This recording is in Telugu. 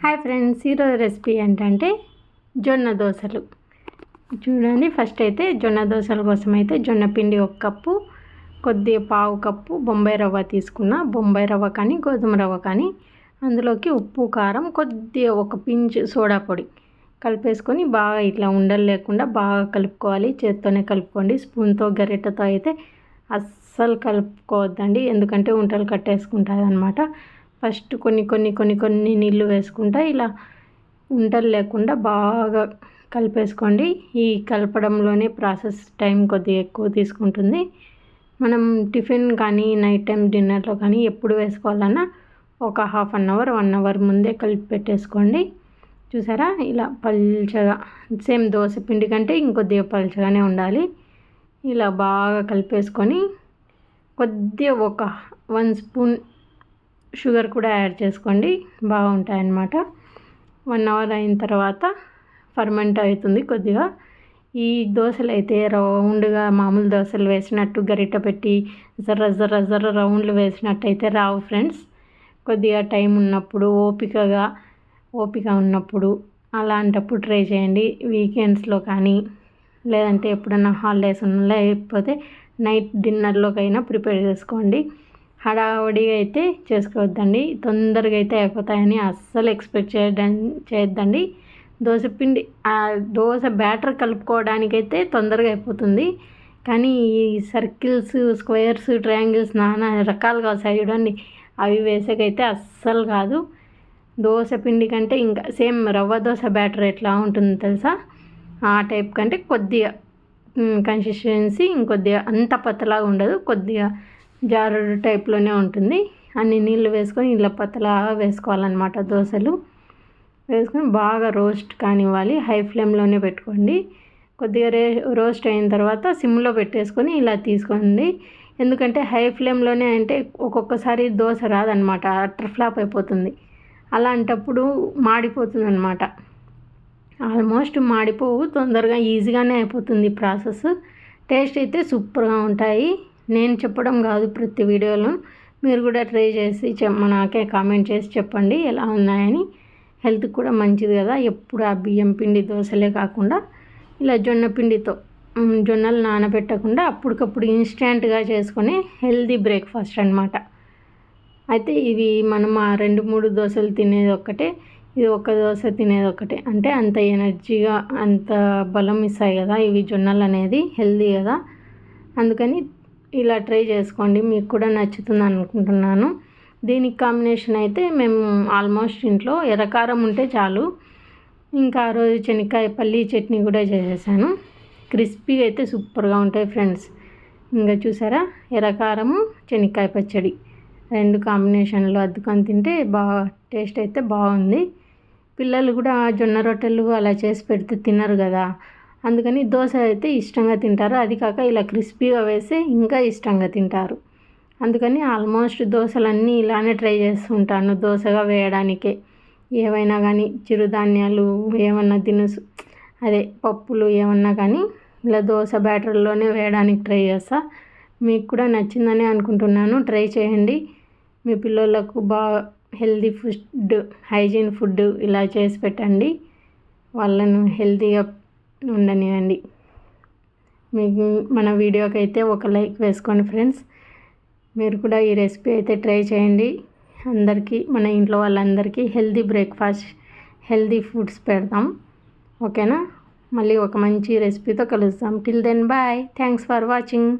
హాయ్ ఫ్రెండ్స్ ఈరోజు రెసిపీ ఏంటంటే జొన్న దోశలు. చూడండి ఫస్ట్ అయితే జొన్న దోశల కోసం అయితే జొన్న పిండి ఒక కప్పు కొద్దిగా పావు కప్పు బొంబాయి రవ్వ తీసుకున్న. బొంబాయి రవ్వ కానీ గోధుమ రవ్వ కానీ అందులోకి ఉప్పు కారం కొద్దిగా ఒక పించ్ సోడా పొడి కలిపేసుకొని బాగా ఇట్లా ఉండలు లేకుండా బాగా కలుపుకోవాలి. చేత్తోనే కలుపుకోండి. స్పూన్తో గరిటెతో అయితే అస్సలు కలుపుకోవద్దండి. ఎందుకంటే ఉంటలు కట్టేసుకుంటుంది అనమాట ఫస్ట్ కొన్ని కొన్ని కొన్ని కొన్ని నీళ్ళు వేసుకుంటా ఇలా ఉంటలు లేకుండా బాగా కలిపేసుకోండి. ఈ కలపడంలోనే ప్రాసెస్ టైం కొద్దిగా ఎక్కువ తీసుకుంటుంది. మనం టిఫిన్ కానీ నైట్ టైం డిన్నర్లో కానీ ఎప్పుడు వేసుకోవాలన్నా ఒక half an hour one hour ముందే కలిపి పెట్టేసుకోండి. చూసారా? ఇలా పల్చగా సేమ్ దోశ పిండి కంటే ఇంకొద్దిగా పల్చగానే ఉండాలి. ఇలా బాగా కలిపేసుకొని కొద్దిగా ఒక వన్ స్పూన్ షుగర్ కూడా యాడ్ చేసుకోండి. బాగుంటాయి అన్నమాట వన్ అవర్ అయిన తర్వాత ఫర్మెంట్ అవుతుంది కొద్దిగా. ఈ దోశలు అయితే రౌండ్గా మామూలు దోశలు వేసినట్టు గరిట పెట్టి జర్ర జర్ర జర్ర రౌండ్లు వేసినట్టయితే రావు ఫ్రెండ్స్. కొద్దిగా టైం ఉన్నప్పుడు ఓపికగా ఓపిక ఉన్నప్పుడు అలాంటప్పుడు ట్రై చేయండి. వీకెండ్స్లో కానీ లేదంటే ఎప్పుడన్నా హాలిడేస్ ఉన్న లేకపోతే నైట్ డిన్నర్లోకైనా ప్రిపేర్ చేసుకోండి. హడావుడిగా అయితే చేసుకోవద్దండి. తొందరగా అయితే అయిపోతాయని అస్సలు ఎక్స్పెక్ట్ చేయడం చేయొద్దండి. దోశ పిండి దోశ బ్యాటర్ కలుపుకోవడానికైతే తొందరగా అయిపోతుంది. కానీ ఈ సర్కిల్స్ స్క్వేర్స్ ట్రయాంగిల్స్ నానా రకాలుగా వస్తాయి చూడండి. అవి వేసేకైతే అస్సలు కాదు. దోశ పిండి కంటే ఇంకా సేమ్ రవ్వ దోశ బ్యాటర్ ఎట్లా ఉంటుందో తెలుసా? ఆ టైప్ కంటే కొద్దిగా కన్సిస్టెన్సీ ఇంకొద్దిగా అంత పతలాగా ఉండదు. కొద్దిగా జారుడు టైప్లోనే ఉంటుంది. అన్ని నీళ్ళు వేసుకొని ఇలా పత్తలాగా వేసుకోవాలన్నమాట దోశలు. వేసుకొని బాగా రోస్ట్ కానివ్వాలి. హై ఫ్లేమ్లోనే పెట్టుకోండి. కొద్దిగా రే రోస్ట్ అయిన తర్వాత సిమ్లో పెట్టేసుకొని ఇలా తీసుకోండి. ఎందుకంటే హై ఫ్లేమ్లోనే అంటే ఒక్కొక్కసారి దోశ రాదనమాట అట్టర్ ఫ్లాప్ అయిపోతుంది. అలాంటప్పుడు మాడిపోతుంది అనమాట ఆల్మోస్ట్ మాడిపోవు. తొందరగా ఈజీగానే అయిపోతుంది ప్రాసెస్. టేస్ట్ అయితే సూపర్గా ఉంటాయి. నేను చెప్పడం కాదు ప్రతి వీడియోలో. మీరు కూడా ట్రై చేసి చెప్ప నాకే కామెంట్ చేసి చెప్పండి ఎలా ఉన్నాయని. హెల్త్కి కూడా మంచిది కదా. ఎప్పుడు ఆ బియ్యం పిండి దోశలే కాకుండా ఇలా జొన్న పిండితో జొన్నలు నానబెట్టకుండా అప్పటికప్పుడు ఇన్స్టెంట్గా చేసుకుని హెల్దీ బ్రేక్ఫాస్ట్ అనమాట అయితే ఇవి మనం ఆ రెండు మూడు దోశలు తినేది ఒక్కటే ఇది ఒక దోశ తినేది ఒకటే అంటే అంత ఎనర్జీగా అంత బలం ఇస్తాయి కదా ఇవి జొన్నలు అనేది హెల్దీ కదా. అందుకని ఇలా ట్రై చేసుకోండి మీకు కూడా నచ్చుతుంది అనుకుంటున్నాను. దీనికి కాంబినేషన్ అయితే మేము ఆల్మోస్ట్ ఇంట్లో ఎర్రకారం ఉంటే చాలు. ఇంకా ఆ రోజు శనక్కాయ పల్లి చట్నీ కూడా చేసేసాను. క్రిస్పీగా అయితే సూపర్గా ఉంటాయి ఫ్రెండ్స్. ఇంకా చూసారా? ఎర్రకారము శనక్కాయ పచ్చడి. రెండు కాంబినేషన్లో అద్దుకొని తింటే బాగా టేస్ట్ అయితే బాగుంది. పిల్లలు కూడా జొన్న రొట్టెలు అలా చేసి పెడితే తినరు కదా. అందుకని దోశ అయితే ఇష్టంగా తింటారు. అది కాక ఇలా క్రిస్పీగా వేస్తే ఇంకా ఇష్టంగా తింటారు. అందుకని ఆల్మోస్ట్ దోశలన్నీ ఇలానే ట్రై చేస్తుంటాను దోశగా వేయడానికే. ఏవైనా కానీ చిరుధాన్యాలు ఏమన్నా దినుసు అదే పప్పులు ఏమన్నా కానీ ఇలా దోశ బ్యాటర్లోనే వేయడానికి ట్రై చేస్తా. మీకు కూడా నచ్చిందని అనుకుంటున్నాను. ట్రై చేయండి. మీ పిల్లలకు బాగా హెల్దీ ఫుడ్ హైజీన్ ఫుడ్ ఇలా చేసి పెట్టండి. వాళ్ళను హెల్తీగా ఉండనివ్వండి. మీకు మన వీడియోకి అయితే ఒక లైక్ వేసుకోండి ఫ్రెండ్స్. మీరు కూడా ఈ రెసిపీ అయితే ట్రై చేయండి. అందరికీ మన ఇంట్లో వాళ్ళందరికీ హెల్దీ బ్రేక్ఫాస్ట్ హెల్దీ ఫుడ్స్ పెడతాం. ఓకేనా? మళ్ళీ ఒక మంచి రెసిపీతో కలుస్తాం till then bye. Thanks for watching.